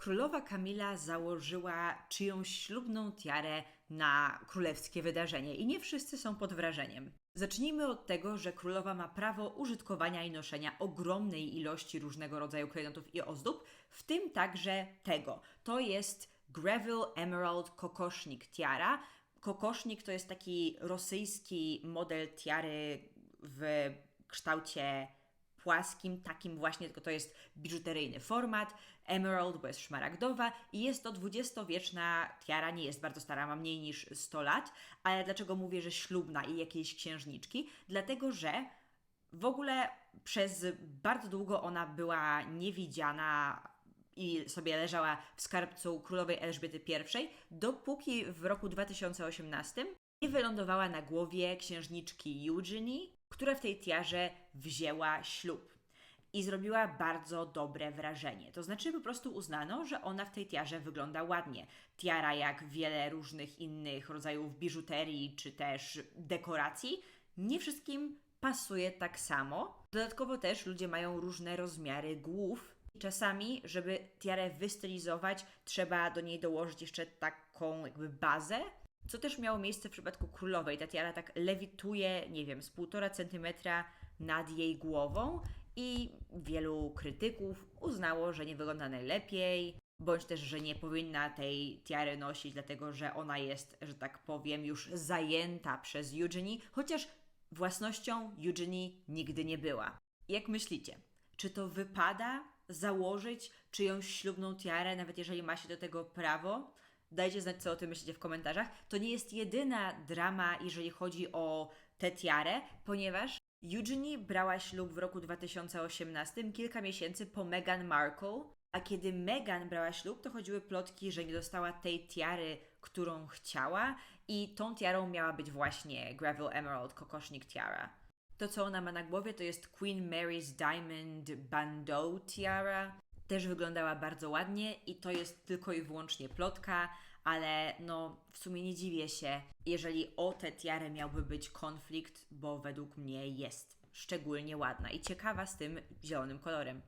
Królowa Kamila założyła czyjąś ślubną tiarę na królewskie wydarzenie i nie wszyscy są pod wrażeniem. Zacznijmy od tego, że królowa ma prawo użytkowania i noszenia ogromnej ilości różnego rodzaju klejnotów i ozdób, w tym także tego. To jest Greville Emerald Kokosznik Tiara. Kokosznik to jest taki rosyjski model tiary w kształcie płaskim, takim właśnie, tylko to jest biżuteryjny format. Emerald, bo jest szmaragdowa i jest to dwudziestowieczna tiara, nie jest bardzo stara, ma mniej niż 100 lat, ale dlaczego mówię, że ślubna i jakiejś księżniczki? Dlatego, że w ogóle przez bardzo długo ona była niewidziana i sobie leżała w skarbcu królowej Elżbiety I, dopóki w roku 2018 nie wylądowała na głowie księżniczki Eugenie, która w tej tiarze wzięła ślub. I zrobiła bardzo dobre wrażenie. To znaczy, po prostu uznano, że ona w tej tiarze wygląda ładnie. Tiara, jak wiele różnych innych rodzajów biżuterii czy też dekoracji, nie wszystkim pasuje tak samo. Dodatkowo też ludzie mają różne rozmiary głów. Czasami, żeby tiarę wystylizować, trzeba do niej dołożyć jeszcze taką jakby bazę, co też miało miejsce w przypadku królowej. Ta tiara tak lewituje, nie wiem, z półtora centymetra nad jej głową i wielu krytyków uznało, że nie wygląda najlepiej, bądź też, że nie powinna tej tiary nosić, dlatego że ona jest, że tak powiem, już zajęta przez Eugenie, chociaż własnością Eugenie nigdy nie była. Jak myślicie, czy to wypada założyć czyjąś ślubną tiarę, nawet jeżeli ma się do tego prawo? Dajcie znać, co o tym myślicie w komentarzach. To nie jest jedyna drama, jeżeli chodzi o tę tiarę, ponieważ Eugenie brała ślub w roku 2018, kilka miesięcy po Meghan Markle, a kiedy Meghan brała ślub, to chodziły plotki, że nie dostała tej tiary, którą chciała i tą tiarą miała być właśnie Gravel Emerald Kokosznik Tiara. To, co ona ma na głowie, to jest Queen Mary's Diamond Bandeau Tiara. Też wyglądała bardzo ładnie i to jest tylko i wyłącznie plotka, ale no w sumie nie dziwię się, jeżeli o tę tiarę miałby być konflikt, bo według mnie jest szczególnie ładna i ciekawa z tym zielonym kolorem.